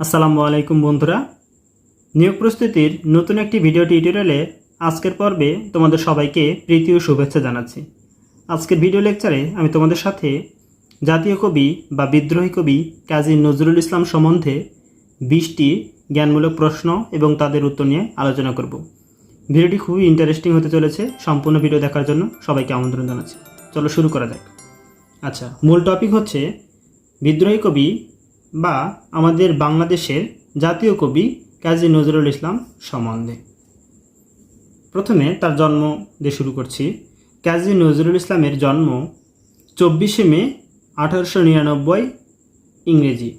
আসসালামু আলাইকুম বন্ধুরা। নিয়োগ প্রস্তুতির নতুন একটি ভিডিও টিউটোরিয়ালে আজকের পর্বে তোমাদের সবাইকে প্রীতি ও শুভেচ্ছা জানাচ্ছি। আজকের ভিডিও লেকচারে আমি তোমাদের সাথে জাতীয় কবি বা বিদ্রোহী কবি কাজী নজরুল ইসলাম সম্বন্ধে বিশটি জ্ঞানমূলক প্রশ্ন এবং তাদের উত্তর নিয়ে আলোচনা করব। ভিডিওটি খুবই ইন্টারেস্টিং হতে চলেছে। সম্পূর্ণ ভিডিও দেখার জন্য সবাইকে আমন্ত্রণ জানাচ্ছি। চলো শুরু করা যাক। আচ্ছা মূল টপিক হচ্ছে বিদ্রোহী কবি বা আমাদের বাংলাদেশের জাতীয় কবি কাজী নজরুল ইসলাম সম্বন্ধে। প্রথমে তার জন্ম দিয়ে শুরু করছি। কাজী নজরুল ইসলামের জন্ম চব্বিশে মে আঠারোশো নিরানব্বই ইংরেজি।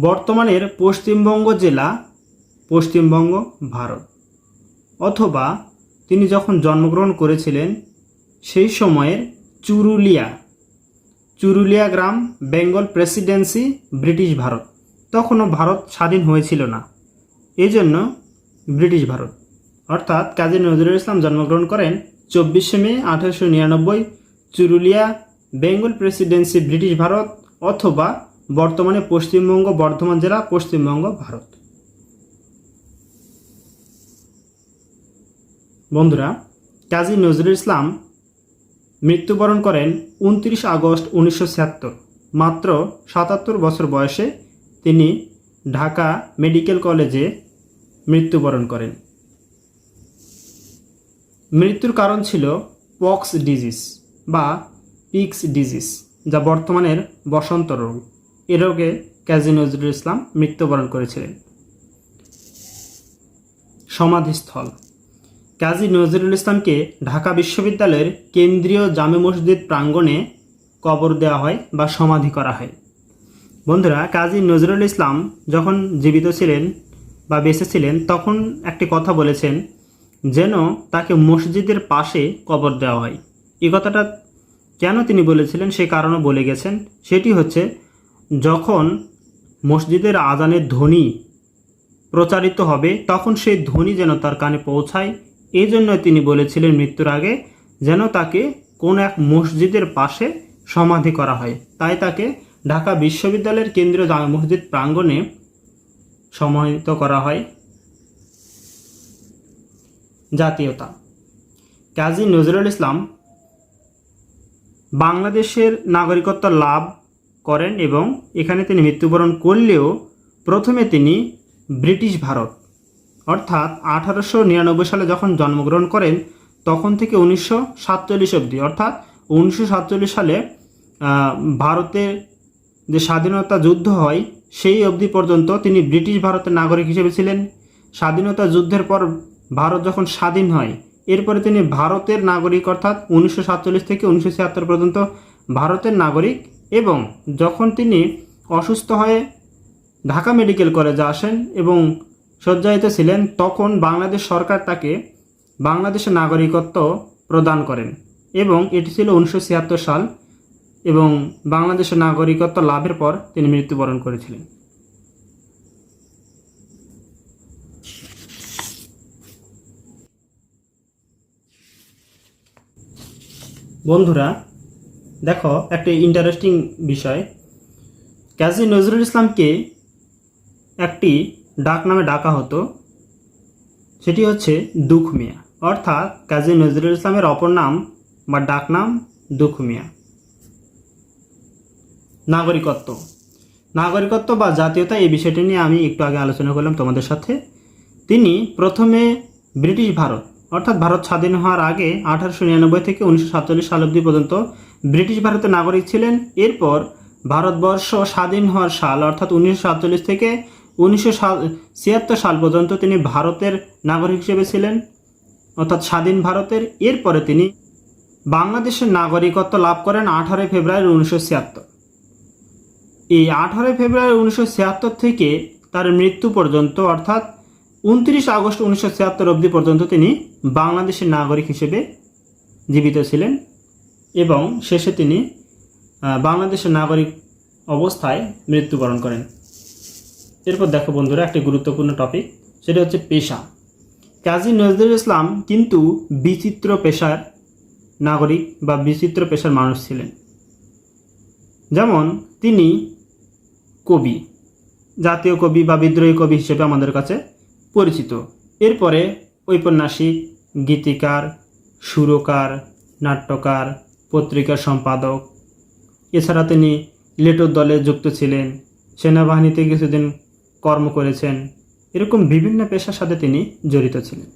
বর্তমানের পশ্চিমবঙ্গ জেলা পশ্চিমবঙ্গ, ভারত। অথবা তিনি যখন জন্মগ্রহণ করেছিলেন সেই সময়ের চুরুলিয়া চুরুলিয়া গ্রাম, বেঙ্গল প্রেসিডেন্সি, ব্রিটিশ ভারত। তখনও ভারত স্বাধীন হয়েছিল না। এই জন্য ব্রিটিশ ভারত। অর্থাৎ কাজী নজরুল ইসলাম জন্মগ্রহণ করেন চব্বিশে মে আঠারোশো নিরানব্বই, Churulia, Bengal Presidency, British Bharat অথবা বর্তমানে পশ্চিমবঙ্গ, বর্ধমান জেলা, পশ্চিমবঙ্গ ভারত। বন্ধুরা, কাজী নজরুল ইসলাম মৃত্যুবরণ করেন উনত্রিশ আগস্ট উনিশশো ছিয়াত্তর। মাত্র সাতাত্তর বছর বয়সে তিনি ঢাকা মেডিকেল কলেজে মৃত্যুবরণ করেন। মৃত্যুর কারণ ছিল পক্স ডিজিজ বা পিক্স ডিজিজ, যা বর্তমানের বসন্ত রোগ। এ রোগে কাজী নজরুল ইসলাম মৃত্যুবরণ করেছিলেন। সমাধিস্থল। কাজী নজরুল ইসলামকে ঢাকা বিশ্ববিদ্যালয়ের কেন্দ্রীয় জামে মসজিদ প্রাঙ্গণে কবর দেওয়া হয় বা সমাধি করা হয়। বন্ধুরা, কাজী নজরুল ইসলাম যখন জীবিত ছিলেন বা বেঁচে ছিলেন, তখন একটি কথা বলেছেন যেন তাকে মসজিদের পাশে কবর দেওয়া হয়। এই কথাটা কেন তিনি বলেছিলেন সে কারণও বলে গেছেন। সেটি হচ্ছে, যখন মসজিদের আজানের ধ্বনি প্রচারিত হবে, তখন সেই ধ্বনি যেন তার কানে পৌঁছায় এই জন্য তিনি বলেছিলেন মৃত্যুর আগে যেন তাকে কোন এক মসজিদের পাশে সমাধি করা হয়। তাই তাকে ঢাকা বিশ্ববিদ্যালয়ের কেন্দ্রীয় জামে মসজিদ প্রাঙ্গণে সমাহিত করা হয়। জাতীয়তা। কাজী নজরুল ইসলাম বাংলাদেশের নাগরিকত্ব লাভ করেন এবং এখানে তিনি মৃত্যুবরণ করলেও প্রথমে তিনি ব্রিটিশ ভারত অর্থাৎ আঠারোশো নিরানব্বই সালে যখন জন্মগ্রহণ করেন, তখন থেকে উনিশশো সাতচল্লিশ অবধি, অর্থাৎ উনিশশো সাতচল্লিশ সালে ভারতের যে স্বাধীনতা যুদ্ধ হয়, সেই অবধি পর্যন্ত তিনি ব্রিটিশ ভারতের নাগরিক হিসেবে ছিলেন। স্বাধীনতা যুদ্ধের পর ভারত যখন স্বাধীন হয়, এরপরে তিনি ভারতের নাগরিক, অর্থাৎ উনিশশো সাতচল্লিশ থেকে উনিশশো ছিয়াত্তর পর্যন্ত ভারতের নাগরিক এবং যখন তিনি অসুস্থ হয়ে ঢাকা মেডিকেল কলেজে আসেন এবং শয্যায়িত ছিলেন, তখন বাংলাদেশ সরকার তাকে বাংলাদেশের নাগরিকত্ব প্রদান করেন এবং এটি ছিল উনিশশো ছিয়াত্তর সাল এবং বাংলাদেশের নাগরিকত্ব লাভের পর তিনি মৃত্যুবরণ করেছিলেন। বন্ধুরা, দেখো একটা ইন্টারেস্টিং বিষয়। কাজী নজরুল ইসলামকে একটি ডাক নামে ডাকা হতো, সেটি হচ্ছে দুঃখ মিয়া। অর্থাৎ কাজী নজরুল ইসলামের অপর নাম বা ডাক নাম দুঃখ মিয়া। নাগরিকত্ব। নাগরিকত্ব বা জাতীয়তা এই বিষয়টি নিয়ে আমি একটু আগে আলোচনা করলাম তোমাদের সাথে। তিনি প্রথমে ব্রিটিশ ভারত, অর্থাৎ ভারত স্বাধীন হওয়ার আগে আঠারোশো নিরানব্বই থেকে উনিশশো সাতচল্লিশ সাল অবধি পর্যন্ত ব্রিটিশ ভারতের নাগরিক ছিলেন। এরপর ভারতবর্ষ স্বাধীন হওয়ার সাল, অর্থাৎ উনিশশো সাতচল্লিশ থেকে উনিশশো ছিয়াত্তর সাল পর্যন্ত তিনি ভারতের নাগরিক হিসেবে ছিলেন, অর্থাৎ স্বাধীন ভারতের। এরপরে তিনি বাংলাদেশের নাগরিকত্ব লাভ করেন আঠারোই ফেব্রুয়ারি উনিশশো ছিয়াত্তর। এই আঠারোই ফেব্রুয়ারি উনিশশো ছিয়াত্তর থেকে তার মৃত্যু পর্যন্ত, অর্থাৎ উনত্রিশ আগস্ট উনিশশো ছিয়াত্তর অবধি পর্যন্ত তিনি বাংলাদেশের নাগরিক হিসেবে জীবিত ছিলেন এবং শেষে তিনি বাংলাদেশের নাগরিক অবস্থায় মৃত্যুবরণ করেন। এরপর দেখো বন্ধুরা, একটি গুরুত্বপূর্ণ টপিক সেটা হচ্ছে পেশা। কাজী নজরুল ইসলাম কিন্তু বিচিত্র পেশার নাগরিক বা বিচিত্র পেশার মানুষ ছিলেন। যেমন তিনি কবি, জাতীয় কবি বা বিদ্রোহী কবি হিসেবে আমাদের কাছে পরিচিত। এরপরে ঔপন্যাসিক, গীতিকার, সুরকার, নাট্যকার, পত্রিকার সম্পাদক। এছাড়া তিনি লেটোর দলে যুক্ত ছিলেন। সেনাবাহিনীতে কিছুদিন কর্ম করেছেন। এরকম বিভিন্ন পেশার সাথে তিনি জড়িত ছিলেন।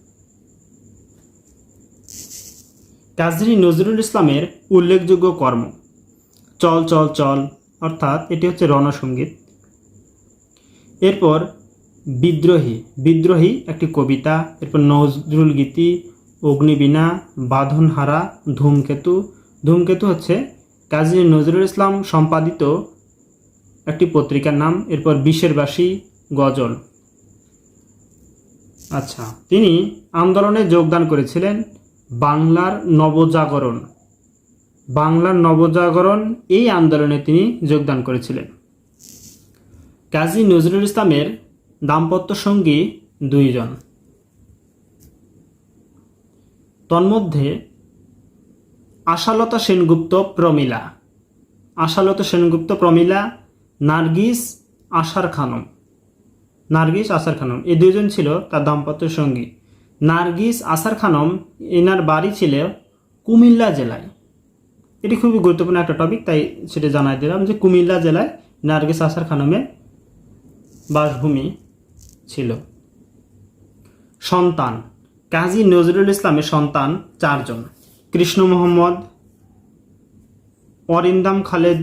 কাজী নজরুল ইসলামের উল্লেখযোগ্য কর্ম, চল চল চল, অর্থাৎ এটি হচ্ছে রণসঙ্গীত। এরপর বিদ্রোহী বিদ্রোহী একটি কবিতা, এরপর নজরুল গীতি, অগ্নিবীণা, বাঁধনহারা, ধূমকেতু। ধূমকেতু হচ্ছে কাজী নজরুল ইসলাম সম্পাদিত একটি পত্রিকার নাম, এরপর বিশের বাসী গজল। আচ্ছা তিনি আন্দোলনে যোগদান করেছিলেন বাংলার নবজাগরণ। বাংলার নবজাগরণ এই আন্দোলনে তিনি যোগদান করেছিলেন। কাজী নজরুল ইসলামের দাম্পত্য সঙ্গী দুইজন। তন্মধ্যে আশালতা সেনগুপ্ত প্রমিলা। আশালতা সেনগুপ্ত প্রমিলা নার্গিস আশার খানম। নার্গিস আসার খানম। এই দুজন ছিল তার দাম্পত্য সঙ্গী। নার্গিস আসার খানম এনার বাড়ি ছিল কুমিল্লা জেলায়। এটি খুবই গুরুত্বপূর্ণ একটা টপিক তাই সেটা জানাই দিলাম যে কুমিল্লা জেলায় নার্গিস আসার খানমের বাসভূমি ছিল। সন্তান। কাজী নজরুল ইসলামের সন্তান চারজন। কৃষ্ণ মোহাম্মদ, অরিন্দাম খালেদ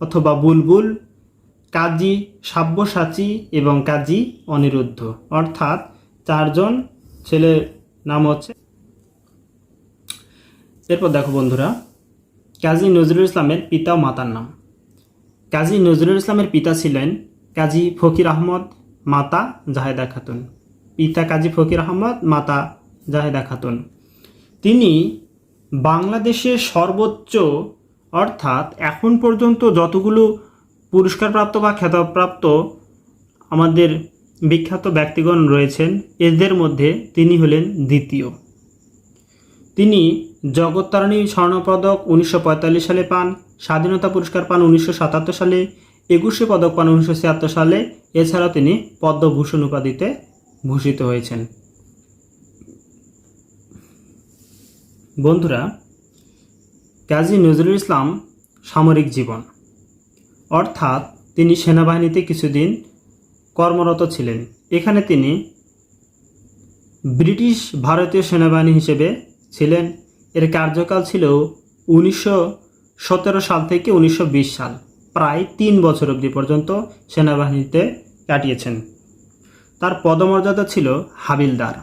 অথবা বুলবুল কাজী সাব্যসাচী এবং কাজী অনিরুদ্ধ। অর্থাৎ চারজন ছেলের নাম হচ্ছে এরপর দেখো বন্ধুরা, কাজী নজরুল ইসলামের পিতা ও মাতার নাম। কাজী নজরুল ইসলামের পিতা ছিলেন কাজী ফকির আহমদ মাতা জাহেদা খাতুন। পিতা কাজী ফকির আহমদ, মাতা জাহেদা খাতুন। তিনি বাংলাদেশের সর্বোচ্চ, অর্থাৎ এখন পর্যন্ত যতগুলো পুরস্কারপ্রাপ্ত বা খেতাবপ্রাপ্ত আমাদের বিখ্যাত ব্যক্তিগণ রয়েছেন। এদের মধ্যে তিনি হলেন দ্বিতীয়। তিনি জগত্তারণী স্বর্ণপদক উনিশশো পঁয়তাল্লিশ সালে পান, স্বাধীনতা পুরস্কার পান উনিশশো সাতাত্তর সালে, একুশে পদক পান উনিশশো ছিয়াত্তর সালে, এছাড়াও তিনি পদ্মভূষণ উপাধিতে ভূষিত হয়েছেন। বন্ধুরা, কাজী নজরুল ইসলাম সামরিক জীবন। অর্থাৎ তিনি সেনাবাহিনীতে কিছুদিন কর্মরত ছিলেন। এখানে তিনি ব্রিটিশ ভারতীয় সেনাবাহিনী হিসেবে ছিলেন। এর কার্যকাল ছিল উনিশশো সতেরো সাল থেকে উনিশশো বিশ সাল, প্রায় তিন বছর অবধি পর্যন্ত সেনাবাহিনীতে কাটিয়েছেন। তার পদমর্যাদা ছিল হাবিলদার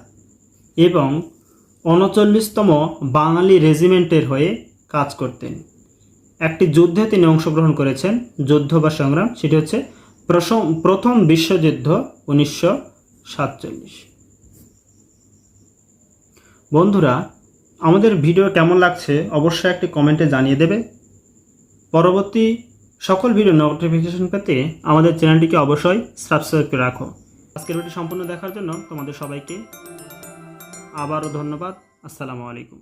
এবং উনচল্লিশতম বাঙালি রেজিমেন্টের হয়ে কাজ করতেন। একটি যুদ্ধে তিনি অংশগ্রহণ করেছেন, যুদ্ধ বা সংগ্রাম। সেটি হচ্ছে প্রথম বিশ্বযুদ্ধ উনিশশো সাতচল্লিশ। বন্ধুরা, আমাদের ভিডিও কেমন লাগছে অবশ্যই একটি কমেন্টে জানিয়ে দেবে। পরবর্তী সকল ভিডিও নোটিফিকেশন পেতে আমাদের চ্যানেলটিকে অবশ্যই সাবস্ক্রাইব করে রাখো। আজকের ভিডিও সম্পূর্ণ দেখার জন্য তোমাদের সবাইকে আবারও ধন্যবাদ। আসসালামু আলাইকুম।